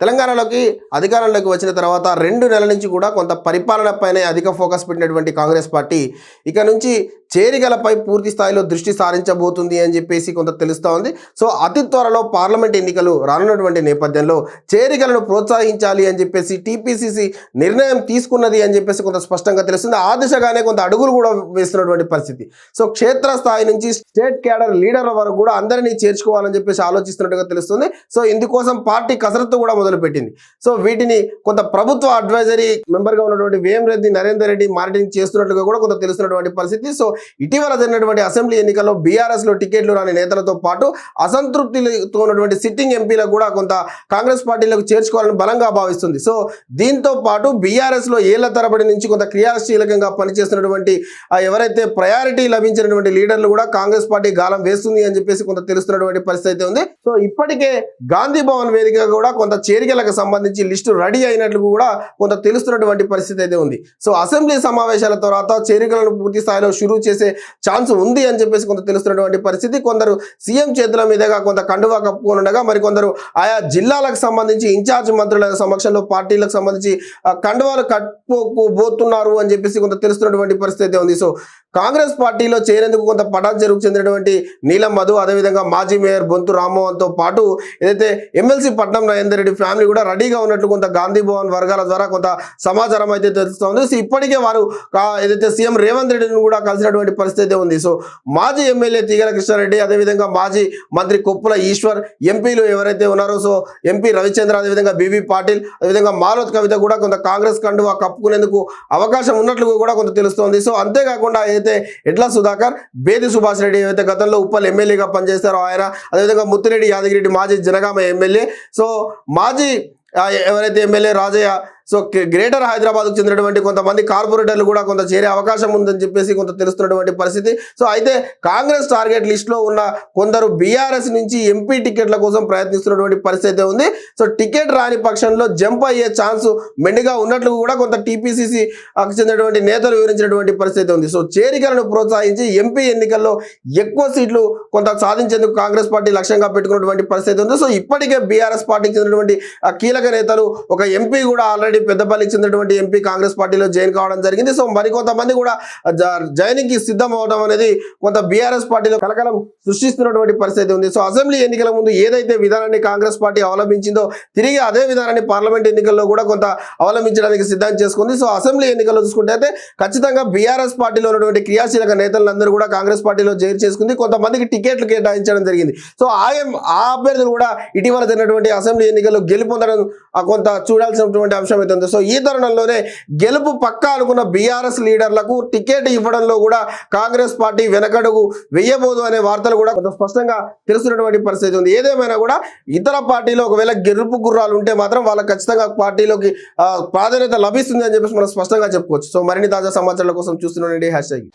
తెలంగాణలోకి అధికారంలోకి వచ్చిన తర్వాత రెండు నెలల నుంచి కూడా కొంత పరిపాలనపైనే అధిక ఫోకస్ పెట్టినటువంటి కాంగ్రెస్ పార్టీ ఇక నుంచి చేరికలపై పూర్తి స్థాయిలో దృష్టి సారించబోతుంది అని చెప్పేసి కొంత తెలుస్తూ ఉంది. సో అతి త్వరలో పార్లమెంట్ ఎన్నికలు రానున్నటువంటి నేపథ్యంలో చేరికలను ప్రోత్సహించాలి అని చెప్పేసి టీపీసీసీ నిర్ణయం తీసుకున్నది అని చెప్పేసి కొంత స్పష్టంగా తెలుస్తుంది. ఆ దిశగానే కొంత అడుగులు కూడా వేస్తున్నటువంటి పరిస్థితి. సో క్షేత్రస్థాయి నుంచి స్టేట్ క్యాడర్ లీడర్ల వరకు కూడా అందరినీ చేర్చుకోవాలని చెప్పేసి ఆలోచిస్తున్నట్టుగా తెలుస్తుంది. సో ఇందుకోసం పార్టీ కసరత్తు కూడా మొదలుపెట్టింది. సో వీటిని కొంత ప్రభుత్వ అడ్వైజరీ మెంబర్గా ఉన్నటువంటి వేమరెడ్డి నరేందర్ రెడ్డి మార్టింగ్ చేస్తున్నట్లుగా కూడా కొంత తెలుస్తున్నటువంటి పరిస్థితి. సో ఇటీవల జరిగినటువంటి అసెంబ్లీ ఎన్నికల్లో బీఆర్ఎస్లో టికెట్లు రాని నేతలతో పాటు అసంతృప్తితో ఉన్నటువంటి సిట్టింగ్ ఎంపీలకు కూడా కొంత కాంగ్రెస్ పార్టీలకు చేర్చుకోవాలని బలంగా భావిస్తుంది. సో దీంతో పాటు బీఆర్ఎస్లో ఏళ్ళ తరబడి నుంచి కొంత క్రియాశీలకంగా పనిచేస్తున్నటువంటి ఎవరైతే ప్రయారిటీ లభించినటువంటి లీడర్లు కూడా కాంగ్రెస్ పార్టీ గాలం వేస్తుంది అని చెప్పేసి కొంత తెలుస్తున్నటువంటి పరిస్థితి అయితే ఉంది. సో ఇప్పటికే గాంధీ భవన్ వేదిక కూడా కొంత చేరికలకు సంబంధించి లిస్టు రెడీ అయినట్లు కూడా కొంత తెలుస్తున్నటువంటి పరిస్థితి అయితే ఉంది. సో అసెంబ్లీ సమావేశాల తర్వాత చేరికలను పూర్తి స్థాయిలో షురూ చేసే ఛాన్స్ ఉంది అని చెప్పేసి కొంత తెలుస్తున్నటువంటి పరిస్థితి. కొందరు సీఎం చేతుల మీదుగా కొంత కండువా కప్పుకోనుండగా మరికొందరు ఆయా జిల్లాలకు సంబంధించి ఇన్ఛార్జ్ మంత్రుల సమక్షంలో పార్టీలకు సంబంధించి ఆ, కండువాలు కట్టుకోబోతున్నారు అని చెప్పేసి కొంత తెలుస్తున్నటువంటి పరిస్థితి అయితే ఉంది. సో కాంగ్రెస్ పార్టీలో చేరేందుకు కొంత పటాచెరుకు చెందినటువంటి నీలం మధు అదేవిధంగా మాజీ మేయర్ బొంతు రామ్మోహన్తో పాటు ఏదైతే ఎమ్మెల్సీ పట్నం నరేందర్ రెడ్డి ఫ్యామిలీ కూడా రెడీగా ఉన్నట్లు కొంత గాంధీ భవన్ వర్గాల ద్వారా కొంత సమాచారం అయితే తెలుస్తోంది సో ఇప్పటికే వారు ఏదైతే సీఎం రేవంత్ రెడ్డిని కూడా కలిసినటువంటి పరిస్థితి ఉంది. సో మాజీ ఎమ్మెల్యే తీగల కృష్ణారెడ్డి అదేవిధంగా మాజీ మంత్రి కొప్పుల ఈశ్వర్ ఎంపీలు ఎవరైతే ఉన్నారో సో ఎంపీ రవిచంద్ర అదేవిధంగా బీబీ పాటిల్ అదేవిధంగా మాలోత్ కవిత కూడా కొంత కాంగ్రెస్ కండువా కప్పుకునేందుకు అవకాశం ఉన్నట్లు కూడా కొంత తెలుస్తోంది. సో అంతేకాకుండా ఏదైతే ఎడ్ల సుధాకర్ బేది సుభాష్ రెడ్డి ఏవైతే గతంలో ఉప్పల్ ఎమ్మెల్యేగా పనిచేస్తారో ఆయన అదేవిధంగా ముత్తిరెడ్డి యాదగిరెడ్డి మాజీ జనగామ ఎమ్మెల్యే. సో మాజీ ఎవరైతే ఎమ్మెల్యే రాజయ్య సో గ్రేటర్ హైదరాబాద్కు చెందినటువంటి కొంతమంది కార్పొరేటర్లు కూడా కొంత చేరే అవకాశం ఉందని చెప్పేసి కొంత తెలుస్తున్నటువంటి పరిస్థితి. సో అయితే కాంగ్రెస్ టార్గెట్ లిస్ట్లో ఉన్న కొందరు బీఆర్ఎస్ నుంచి ఎంపీ టికెట్ల కోసం ప్రయత్నిస్తున్నటువంటి పరిస్థితి అయితే ఉంది. సో టికెట్ రాని పక్షంలో జంప్ అయ్యే ఛాన్స్ మెండుగా ఉన్నట్లు కూడా కొంత టీపీసీసీ చెందినటువంటి నేతలు వివరించినటువంటి పరిస్థితి ఉంది. సో చేరికలను ప్రోత్సహించి ఎంపీ ఎన్నికల్లో ఎక్కువ సీట్లు కొంత సాధించేందుకు కాంగ్రెస్ పార్టీ లక్ష్యంగా పెట్టుకున్నటువంటి పరిస్థితి ఉంది. సో ఇప్పటికే బీఆర్ఎస్ పార్టీకి చెందినటువంటి ఆ కీలక నేతలు ఒక ఎంపీ కూడా ఆల్రెడీ పెద్దపల్లికి చెందినటువంటి ఎంపీ కాంగ్రెస్ పార్టీలో జాయిన్ కావడం జరిగింది. సో మరికొంతమంది కూడా జాయినింగ్కి సిద్ధం అవడం అనేది కొంత బీఆర్ఎస్ పార్టీలో కలకలం సృష్టిస్తున్నటువంటి పరిస్థితి ఉంది. సో అసెంబ్లీ ఎన్నికల ముందు ఏదైతే విధానాన్ని కాంగ్రెస్ పార్టీ అవలంబించిందో తిరిగి అదే విధానాన్ని పార్లమెంట్ ఎన్నికల్లో కూడా కొంత అవలంబించడానికి సిద్ధం చేసుకుంది. సో అసెంబ్లీ ఎన్నికల్లో చూసుకుంటే అయితే ఖచ్చితంగా బీఆర్ఎస్ పార్టీలో ఉన్నటువంటి క్రియాశీలక నేతలందరూ కూడా కాంగ్రెస్ పార్టీలో జైలు చేసుకుంది. కొంతమందికి టికెట్లు కేటాయించడం జరిగింది. సో ఆ ఆ అభ్యర్థులు కూడా ఇటీవల జరిగినటువంటి అసెంబ్లీ ఎన్నికల్లో గెలుపొందడం కొంత చూడాల్సినటువంటి అంశం అయితే సో ఈ తరుణంలోనే గెలుపు పక్కా అనుకున్న బీఆర్ఎస్ లీడర్లకు టికెట్ ఇవ్వడంలో కూడా కాంగ్రెస్ పార్టీ వెనకడుగు వెయ్యబోదు అనే వార్తలు కూడా కొంత స్పష్టంగా తెలుస్తున్నటువంటి పరిస్థితి ఉంది. ఏదేమైనా కూడా ఇతర పార్టీలో ఒకవేళ గెలుపు గుర్రాలు ఉంటే మాత్రం వాళ్ళకి ఖచ్చితంగా పార్టీలోకి ప్రాధాన్యత లభిస్తుంది అని చెప్పేసి మనం స్పష్టంగా చెప్పుకోవచ్చు. సో మరిన్ని తాజా సమాచారాల కోసం చూస్తున్నాండి హ్యాష్ ట్యాగ్.